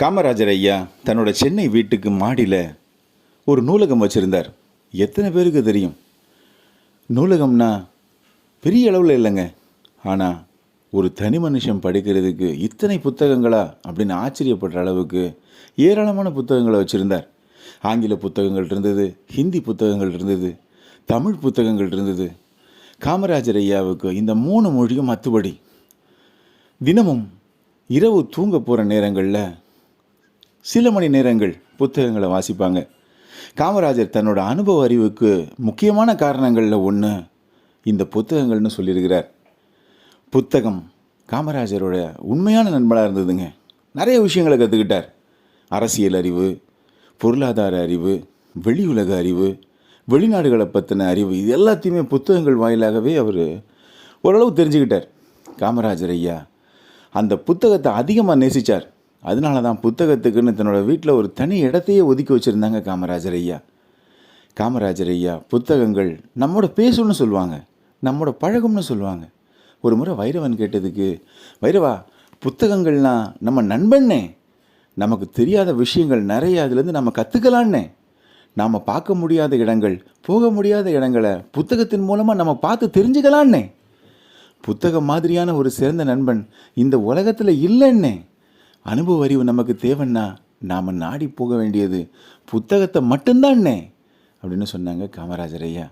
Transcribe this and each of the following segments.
காமராஜர் ஐயா தன்னோட சென்னை வீட்டுக்கு மாடியில் ஒரு நூலகம் வச்சுருந்தார். எத்தனை பேருக்கு தெரியும்? நூலகம்னா பெரிய அளவில் இல்லைங்க. ஆனால் ஒரு தனி மனுஷன் படிக்கிறதுக்கு இத்தனை புத்தகங்களா அப்படின்னு ஆச்சரியப்படுற அளவுக்கு ஏராளமான புத்தகங்களை வச்சுருந்தார். ஆங்கில புத்தகங்கள் இருந்தது ஹிந்தி புத்தகங்கள் இருந்தது தமிழ் புத்தகங்கள் இருந்தது. காமராஜர் ஐயாவுக்கு இந்த மூணு மொழியும் அத்துபடி. தினமும் இரவு தூங்க போகிற நேரங்களில் சில மணி நேரங்கள் புத்தகங்களை வாசிப்பாங்க. காமராஜர் தன்னோட அனுபவ அறிவுக்கு முக்கியமான காரணங்களில் ஒன்று இந்த புத்தகங்கள்னு சொல்லியிருக்கிறார். புத்தகம் காமராஜரோட உண்மையான நண்பனாக இருந்ததுங்க. நிறைய விஷயங்களை கற்றுக்கிட்டார் அரசியல் அறிவு பொருளாதார அறிவு வெளி உலக அறிவு வெளிநாடுகளை பற்றின அறிவு இது எல்லாத்தையுமே புத்தகங்கள் வாயிலாகவே அவர் ஓரளவு தெரிஞ்சுக்கிட்டார். காமராஜர் ஐயா அந்த புத்தகத்தை அதிகமாக நேசித்தார் அதனால தான் புத்தகத்துக்குன்னு தன்னோட வீட்டில் ஒரு தனி இடத்தையே ஒதுக்கி வச்சுருந்தாங்க காமராஜர் ஐயா. காமராஜர் ஐயா புத்தகங்கள் நம்மோட பேசும்னு சொல்லுவாங்க நம்மோட பழகும்னு சொல்லுவாங்க. ஒரு முறை வைரவன் கேட்டதுக்கு வைரவா புத்தகங்கள்னா நம்ம நண்பன்னே. நமக்கு தெரியாத விஷயங்கள் நிறைய அதுலேருந்து நம்ம கற்றுக்கலான்னே நாம் பார்க்க முடியாத இடங்கள் போக முடியாத இடங்களை புத்தகத்தின் மூலமாக நம்ம பார்த்து தெரிஞ்சுக்கலான்னே. புத்தகம் மாதிரியான ஒரு சிறந்த நண்பன் இந்த உலகத்தில் இல்லைன்னே. அனுபவ அறிவு நமக்கு தேவைன்னா நாம் நாடி போக வேண்டியது புத்தகத்தை மட்டும்தானே அப்படின்னு சொன்னாங்க காமராஜர் ஐயா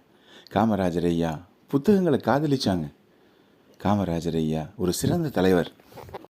காமராஜர் ஐயா புத்தகங்களை காதலிச்சாங்க. காமராஜர் ஐயா ஒரு சிறந்த தலைவர்.